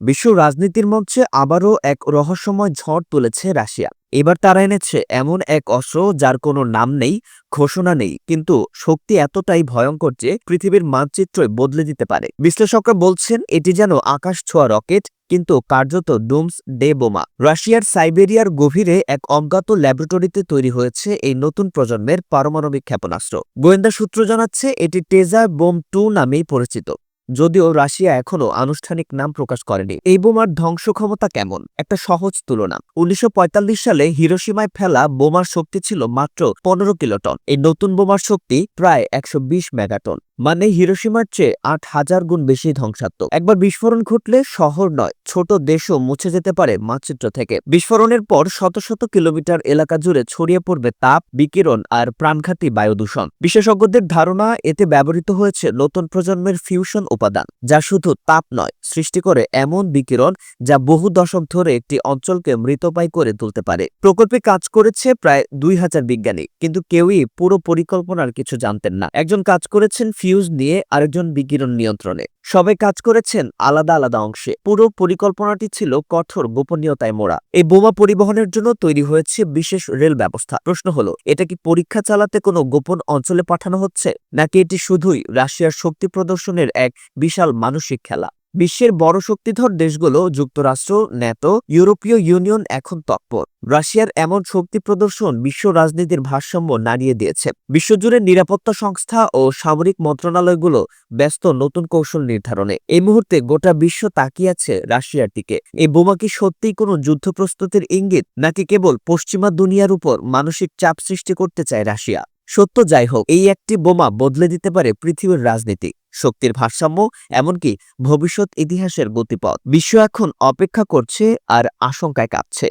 বিশ্ব রাজনীতির মঞ্চে আবারও এক রহস্যময় ঝড় তুলেছে রাশিয়া। এবার তারা এনেছে এমন এক অস্ত্র যার কোনো নাম নেই, ঘোষণা নেই, কিন্তু শক্তি এতটাই ভয়ঙ্কর যে পৃথিবীর মানচিত্রই বদলে দিতে পারে। বিশ্লেষকরা বলছেন, এটি যেন আকাশ ছোঁয়া রকেট, কিন্তু কার্যত ডুমস ডে বোমা। রাশিয়ার সাইবেরিয়ার গভীরে এক অজ্ঞাত ল্যাবরেটরিতে তৈরি হয়েছে এই নতুন প্রজন্মের পারমাণবিক ক্ষেপণাস্ত্র। গোয়েন্দা সূত্র জানাচ্ছে, এটি টেজা বোম টু নামেই পরিচিত। যদিও রাশিয়া এখনও আনুষ্ঠানিক নাম প্রকাশ করেনি। এই বোমার ধ্বংস ক্ষমতা কেমন? একটা সহজ তুলনা। উনিশশো পঁয়তাল্লিশ সালে হিরোসীমায় ফেলা বোমার শক্তি ছিল মাত্র পনেরো কিলোটন। এই নতুন বোমার শক্তি প্রায় একশো বিশ মেগাটন। মানে হিরোসীমার চেয়ে আট হাজার গুণ বেশি ধ্বংসাত্মক। একবার বিস্ফোরণ ঘটলে শহর নয়, ছোট দেশও মুছে যেতে পারে মানচিত্র থেকে। বিস্ফোরণের পর শত শত কিলোমিটার এলাকা জুড়ে ছড়িয়ে পড়বে তাপ, বিকিরণ আর প্রাণঘাতী বায়ু দূষণ বিশেষজ্ঞদের ধারণা এতে ব্যবহৃত হয়েছে নতুন প্রজন্মের ফিউশন উপাদান, যা শুধু তাপ নয়, সৃষ্টি করে এমন বিকিরণ যা বহু দশক ধরে একটি অঞ্চলকে মৃতপায় করে তুলতে পারে। প্রকল্পে কাজ করেছে প্রায় দুই হাজার বিজ্ঞানী, কিন্তু কেউই পুরো পরিকল্পনার কিছু জানতেন না। একজন কাজ করেছেন ফিউজ নিয়ে আরেকজন বিকিরণ নিয়ন্ত্রণে। সবাই কাজ করেছেন আলাদা আলাদা অংশে। পুরো পরিকল্পনাটি ছিল কঠোর গোপনীয়তায় মোড়া। এই বোমা পরিবহনের জন্য তৈরি হয়েছে বিশেষ রেল ব্যবস্থা। প্রশ্ন হলো, এটা কি পরীক্ষা চালাতে কোনো গোপন অঞ্চলে পাঠানো হচ্ছে? নাকি এটি শুধুই রাশিয়ার শক্তি প্রদর্শনের এক বিশাল মানসিক খেলা? বিশ্বের বড় শক্তিধর দেশগুলো যুক্তরাষ্ট্র, ন্যাটো, ইউরোপীয় ইউনিয়ন এখন তৎপর। রাশিয়ার এমন শক্তি প্রদর্শন বিশ্ব রাজনীতির ভারসাম্য নাড়িয়ে দিয়েছে। বিশ্বজুড়ে নিরাপত্তা সংস্থা ও সামরিক মন্ত্রণালয়গুলো ব্যস্ত নতুন কৌশল নির্ধারণে। এই মুহূর্তে গোটা বিশ্ব তাকিয়ে আছে রাশিয়ার দিকে। এই বোমা কি সত্যিই কোনো যুদ্ধ প্রস্তুতির ইঙ্গিত, নাকি কেবল পশ্চিমা দুনিয়ার উপর মানসিক চাপ সৃষ্টি করতে চায় রাশিয়া? সত্য যাই হোক, এই একটি বোমা বদলে দিতে পারে পৃথিবীর রাজনীতি। শক্তির ভারসাম্য এমনকি ভবিষ্যৎ ইতিহাসের গতিপথ। বিশ্ব এখন অপেক্ষা করছে আর আশঙ্কায় কাঁপছে।